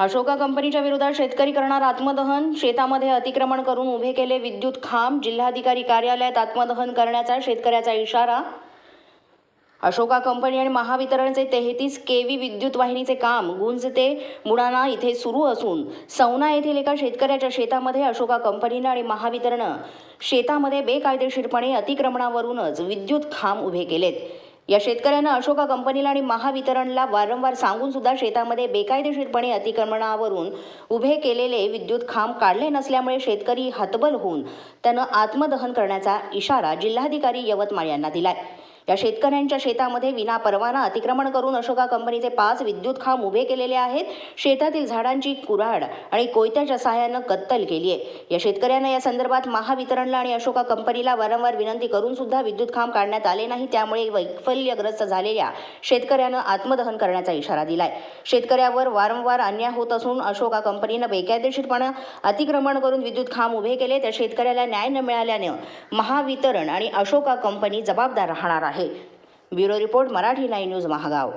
अशोका कंपनीच्या विरोधात शेतकरी करणार आत्मदहन शेतामध्ये अतिक्रमण करून उभे केले विद्युत खांब जिल्हाधिकारी कार्यालयात आत्मदहन करण्याचा शेतकऱ्याचा इशारा. अशोका कंपनी आणि महावितरणचे तेहतीस केवी विद्युत वाहिनीचे काम गुंज ते मुडाना इथे सुरू असून सौना येथील एका शेतकऱ्याच्या शेतामध्ये अशोका कंपनीनं आणि महावितरण शेतामध्ये बेकायदेशीरपणे अतिक्रमणावरूनच विद्युत खांब उभे केलेत. या शेतकऱ्यानं अशोका कंपनीला आणि महावितरणला वारंवार सांगून सुद्धा शेतामध्ये बेकायदेशीरपणे अतिक्रमणावरून उभे केलेले विद्युत खांब काढले नसल्यामुळे शेतकरी हतबल होऊन त्यानं आत्मदहन करण्याचा इशारा जिल्हाधिकारी यवतमाळ यांना दिलाय. या शेतकऱ्यांच्या शेतामध्ये विना परवाना अतिक्रमण करून अशोका कंपनीचे पाच विद्युत खांब उभे केलेले आहेत. शेतातील झाडांची कुऱ्हाड आणि कोयत्याच्या सहाय्यानं कत्तल केली आहे. या शेतकऱ्यांना या संदर्भात महावितरणला आणि अशोका कंपनीला वारंवार विनंती करून सुद्धा विद्युत खांब काढण्यात आले नाही. त्यामुळे वैफल्यग्रस्त झालेल्या शेतकऱ्यानं आत्मदहन करण्याचा इशारा दिलाय. शेतकऱ्यावर वारंवार अन्याय होत असून अशोका कंपनीनं बेकायदेशीरपणे अतिक्रमण करून विद्युत खांब उभे केले. त्या शेतकऱ्याला न्याय न मिळाल्यानं महावितरण आणि अशोका कंपनी जबाबदार राहणार आहे. Bureau report Marathi nine news Mahagaon.